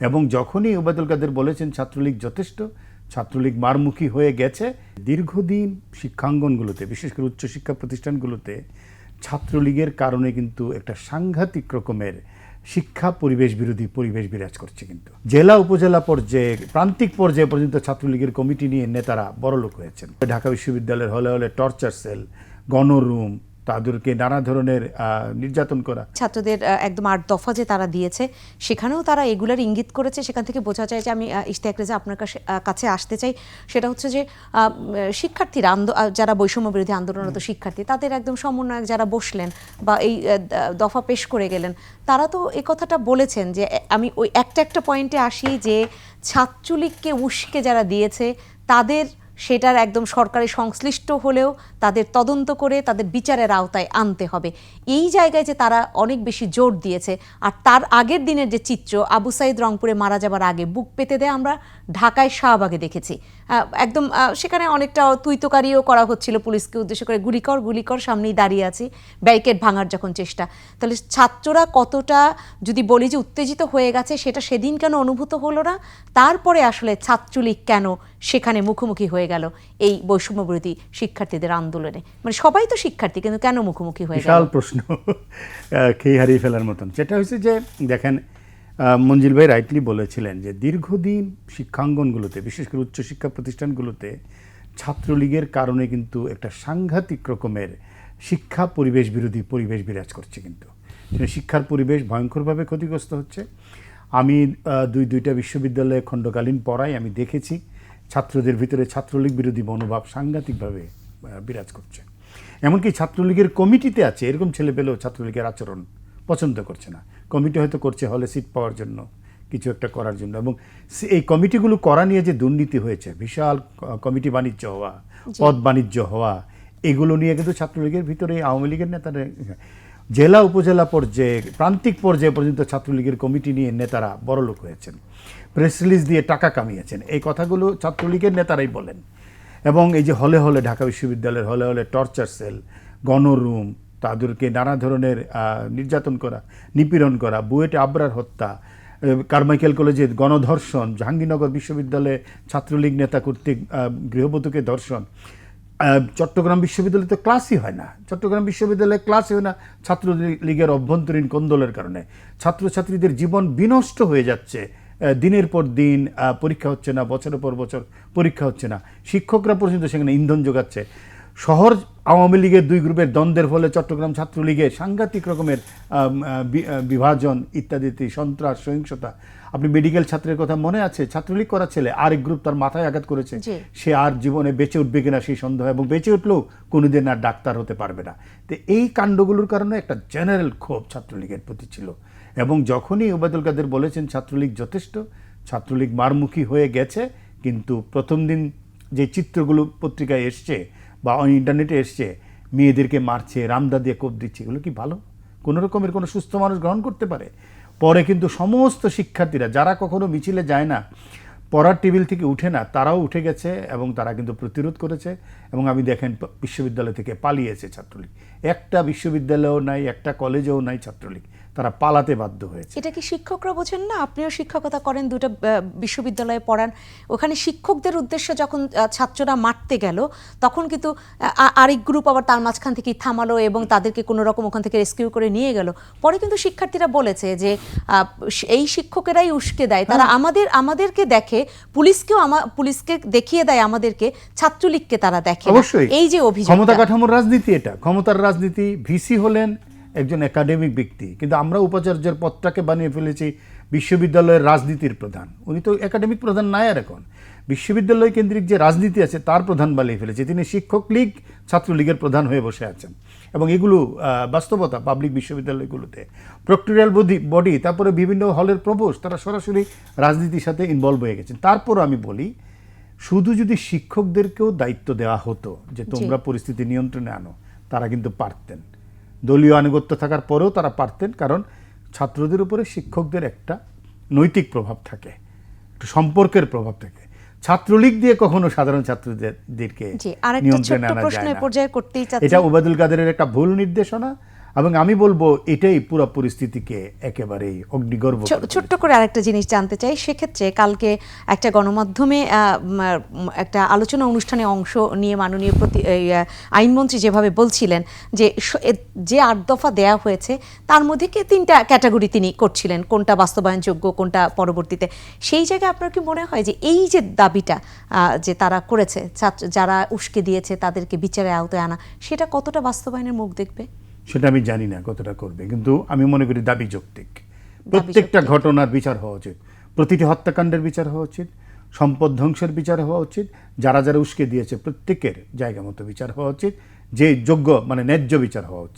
এবং যখনই ওবায়দুল কাদের বলেছেন ছাত্রলীগ যথেষ্ট, ছাত্রলীগ মারমুখী হয়ে গেছে, দীর্ঘদিন শিক্ষাঙ্গনগুলোতে, বিশেষ করে উচ্চশিক্ষা প্রতিষ্ঠানগুলোতে ছাত্রলীগের কারণে কিন্তু একটা সাংঘাতিক রকমের শিক্ষা পরিবেশ বিরোধী পরিবেশ বিরাজ করছে কিন্তু। জেলা উপজেলা পর্যায়ে, প্রান্তিক পর্যায়ে পর্যন্ত ছাত্রলীগের কমিটি নিয়ে নেতারা বড়লোক হয়েছেন। ঢাকা বিশ্ববিদ্যালয়ের হলে হলে টর্চার সেল গণরুম তাদেরকে নানা ধরনের নির্যাতন করা। ছাত্রদের একদম আট দফা যে তারা দিয়েছে সেখানেও তারা এগুলার ইঙ্গিত করেছে। সেখান থেকে বোঝা যায় যে আমি ইশতিয়াক রেজা আপনার কাছে আসতে চাই। সেটা হচ্ছে যে শিক্ষার্থীরা আন্দো- যারা বৈষম্য বিরোধী আন্দোলনরত শিক্ষার্থী তাদের একদম সমন্বয়ক যারা বসলেন বা এই দফা পেশ করে গেলেন তারা তো এই কথাটা বলেছেন যে আমি ওই একটা একটা পয়েন্টে আসি যে ছাত্রলীগকে উস্কে যারা দিয়েছে তাদের সেটার একদম সরকারি সংশ্লিষ্ট হলেও তাদের তদন্ত করে তাদের বিচারের আওতায় আনতে হবে। এই জায়গায় যে তারা অনেক বেশি জোর দিয়েছে, আর তার আগের দিনের যে চিত্র, আবু সাইদ রংপুরে মারা যাবার আগে বুক পেতে দেয় আমরা ঢাকায় শাহবাগে দেখেছি। একদম সেখানে অনেকটা তুইতকারিও করা হচ্ছিল পুলিশকে উদ্দেশ্য করে গুলিকর গুলিকর সামনেই দাঁড়িয়ে আছি, ব্যারিকেড ভাঙার যখন চেষ্টা। তাহলে ছাত্ররা কতটা যদি বলি যে উত্তেজিত হয়ে গেছে, সেটা সেদিন কেন অনুভূত হলো না? তারপরে আসলে ছাত্রলীগ কেন সেখানে মুখোমুখি হয়ে গেল এই বৈষম্য বিরোধী শিক্ষার্থীদের আন্দোলনে। মানে সবাই তো শিক্ষার্থী, কিন্তু কেন মুখোমুখি হয়ে গেল? প্রশ্ন খেয়ে হারিয়ে ফেলার মতন। সেটা হয়েছে যে, দেখেন মঞ্জিল ভাই রাইটলি বলেছিলেন যে, দীর্ঘদিন শিক্ষাঙ্গনগুলোতে, বিশেষ করে উচ্চশিক্ষা প্রতিষ্ঠানগুলোতে, ছাত্রলীগের কারণে কিন্তু একটা সাংঘাতিক রকমের শিক্ষা পরিবেশ বিরোধী পরিবেশ বিরাজ করছে কিন্তু। শিক্ষার পরিবেশ ভয়ঙ্করভাবে ক্ষতিগ্রস্ত হচ্ছে। আমি দুই, দুইটা বিশ্ববিদ্যালয়ে খণ্ডকালীন পড়াই, আমি দেখেছি। ছাত্রদের ভিতরে ছাত্রলীগ বিরোধী মনোভাব সাংঘাতিকভাবে বিরাজ করছে। এমনকি ছাত্রলীগের কমিটিতে আছে এরকম ছেলে পেলেও ছাত্রলীগের আচরণ পছন্দ করছে না। কমিটি হয়তো করছে হলে সিট পাওয়ার জন্য কিছু একটা করার জন্য। এবং এই কমিটিগুলো করা নিয়ে যে দুর্নীতি হয়েছে বিশাল কমিটি বাণিজ্য হওয়া পদ বাণিজ্য হওয়া এগুলো নিয়ে কিন্তু ছাত্রলীগের ভিতরে আওয়ামী লীগের নেতারা জেলা উপজেলা পর্যায়ে প্রান্তিক পর্যায়ে পর্যন্ত ছাত্রলীগের কমিটি নিয়ে নেতারা বড়লোক হয়েছেন। প্রেস রিলিজ দিয়ে টাকা কামিয়েছেন। এই কথাগুলো ছাত্রলীগের নেতারাই বলেন। এবং এই যে হলে হলে ঢাকা বিশ্ববিদ্যালয়ের হলে হলে টর্চার সেল গণরুম, তাদেরকে নানা ধরনের নির্যাতন করা, নিপীড়ন করা, বুয়েটে আবরার হত্যা কারমাইকেল কলেজে গণধর্ষণ, জাহাঙ্গীরনগর বিশ্ববিদ্যালয়ে ছাত্রলীগ নেতা কর্তৃক গৃহবধূকে ধর্ষণ। চট্টগ্রাম বিশ্ববিদ্যালয়ে তো ক্লাসই হয় না। চট্টগ্রাম বিশ্ববিদ্যালয়ে ক্লাসই হয় না ছাত্রলীগের অভ্যন্তরীণ কোন্দলের কারণে। ছাত্রছাত্রীদের জীবন বিনষ্ট হয়ে যাচ্ছে। দিনের পর দিন পরীক্ষা হচ্ছে না, বছরের পর বছর পরীক্ষা হচ্ছে না। শিক্ষকরা পর্যন্ত সেখানে ইন্ধন যোগাচ্ছে। শহর আওয়ামী লীগের দুই গ্রুপের দ্বন্দ্বের ফলে চট্টগ্রাম ছাত্রলীগের সাংঘাতিক রকমের বিভাজন ইত্যাদি ইত্যাদি, সন্ত্রাস সহিংসতা। আপনি মেডিকেল ছাত্রের কথা মনে আছে? ছাত্রলীগ করা ছেলে আরেক গ্রুপ তার মাথায় আঘাত করেছে। সে আর জীবনে বেঁচে উঠবে কিনা সেই সন্দেহ এবং বেঁচে উঠলেও কোনোদিন আর ডাক্তার হতে পারবে না। তো এই কাণ্ডগুলোর কারণে একটা জেনারেল ক্ষোভ ছাত্রলীগের প্রতি ছিল। এবং যখনই ওবায়দুল কাদের বলেছেন ছাত্রলীগ যথেষ্ট ছাত্রলীগ মারমুখী হয়ে গেছে কিন্তু প্রথম দিন যে চিত্রগুলো পত্রিকায় এসছে বা ইন্টারনেটে এসছে, মেয়েদেরকে মারছে রামদা দিয়ে কোপ দিচ্ছে, এগুলো কি ভালো? কোনো রকমের কোনো সুস্থ মানুষ গ্রহণ করতে পারে? পরে কিন্তু সমস্ত শিক্ষার্থীরা, যারা কখনো মিছিলে যায় না, পড়ার টেবিল থেকে উঠে না, তারাও উঠে গেছে এবং তারা কিন্তু প্রতিরোধ করেছে এবং আমি দেখেন বিশ্ববিদ্যালয় থেকে পালিয়েছে ছাত্রলীগ। একটা বিশ্ববিদ্যালয়েও নাই, একটা কলেজেও নাই ছাত্রলীগ। তারা পালাতে বাধ্য হয়েছে। এটা কি শিক্ষকরা বোঝেন না? আপনিও শিক্ষকতা করেন দুটো বিশ্ববিদ্যালয়ে পড়ান। ওখানে শিক্ষকদের উদ্দেশ্যে যখন ছাত্ররা মারতে গেল তখন কিন্তু আরেক গ্রুপ আবার তার মাঝখান থেকে থামালো এবং তাদেরকে কোনো রকম ওখান থেকে রেস্কিউ করে নিয়ে গেল। পরে কিন্তু শিক্ষার্থীরা বলেছে যে আহ, এই শিক্ষকেরাই উস্কে দেয়। তারা আমাদের আমাদেরকে দেখে পুলিশকেও আমা পুলিশকে দেখিয়ে দেয় আমাদেরকে ছাত্রলীগকে তারা দেখে অবশ্যই। এই যে অভিযোগ ক্ষমতা কাঠামোর রাজনীতি এটা। ক্ষমতার রাজনীতি ভিসি হলেন একজন একাডেমিক ব্যক্তি কিন্তু আমরা উপাচার্যের পদটাকে বানিয়ে ফেলেছি বিশ্ববিদ্যালয়ের রাজনীতির প্রধান। উনি তো একাডেমিক প্রধান নাই আর এখন। বিশ্ববিদ্যালয় কেন্দ্রিক যে রাজনীতি আছে তার প্রধান বানিয়ে ফেলেছে। তিনি শিক্ষক লীগ ছাত্রলীগের প্রধান হয়ে বসে আছেন। এবং এগুলো বাস্তবতা পাবলিক বিশ্ববিদ্যালয়গুলোতে। প্রক্টোরিয়াল বডি বডি তারপরে বিভিন্ন হলের প্রবোস তারা সরাসরি রাজনীতির সাথে ইনভলভ হয়ে গেছেন। তারপরও আমি বলি শুধু যদি শিক্ষকদেরকেও দায়িত্ব দেওয়া হতো যে তোমরা পরিস্থিতি নিয়ন্ত্রণে আনো তারা কিন্তু পারতেন। দলীয় আনুগত্য থাকার পরেও তারা পারতেন কারণ ছাত্রদের উপরে শিক্ষকদের একটা নৈতিক প্রভাব থাকে একটু সম্পর্কের প্রভাব থাকে। ছাত্রলীগ দিয়ে কখনো সাধারণ ছাত্রদেরকে নিয়ন্ত্রণে আনা যায় না। এটা ওবায়দুল কাদেরের একটা ভুল নির্দেশনা এবং আমি বলব এটাই পুরো পরিস্থিতিকে একেবারেই অগ্নিগর্ভ ছোট্ট করে আরেকটা জিনিস জানতে চাই সেক্ষেত্রে কালকে একটা গণমাধ্যমে একটা আলোচনা অনুষ্ঠানে অংশ নিয়ে মাননীয় প্রতি আইনমন্ত্রী যেভাবে বলছিলেন যে যে আট দফা দেয়া হয়েছে তার মধ্যে কে তিনটা ক্যাটাগরি তিনি করছিলেন কোনটা বাস্তবায়নযোগ্য কোনটা পরবর্তীতে। সেই জায়গায় আপনার কি মনে হয় যে এই যে দাবিটা যে তারা করেছে ছাত্র যারা উস্কে দিয়েছে তাদেরকে বিচারে আওতায় আনা সেটা কতটা বাস্তবায়নের মুখ দেখবে? সেটা আমি জানি না কতটা করবে কিন্তু আমি মনে করি দাবি যৌক্তিক। প্রত্যেকটা ঘটনার বিচার হওয়া উচিত। প্রতিটি হত্যাকাণ্ডের বিচার হওয়া উচিত। সম্পদ ধ্বংসের বিচার হওয়া উচিত। যারা যারা উস্কে দিয়েছে প্রত্যেকের জায়গা মতো বিচার হওয়া উচিত। যে যোগ্য মানে ন্যায্য বিচার হওয়া উচিত।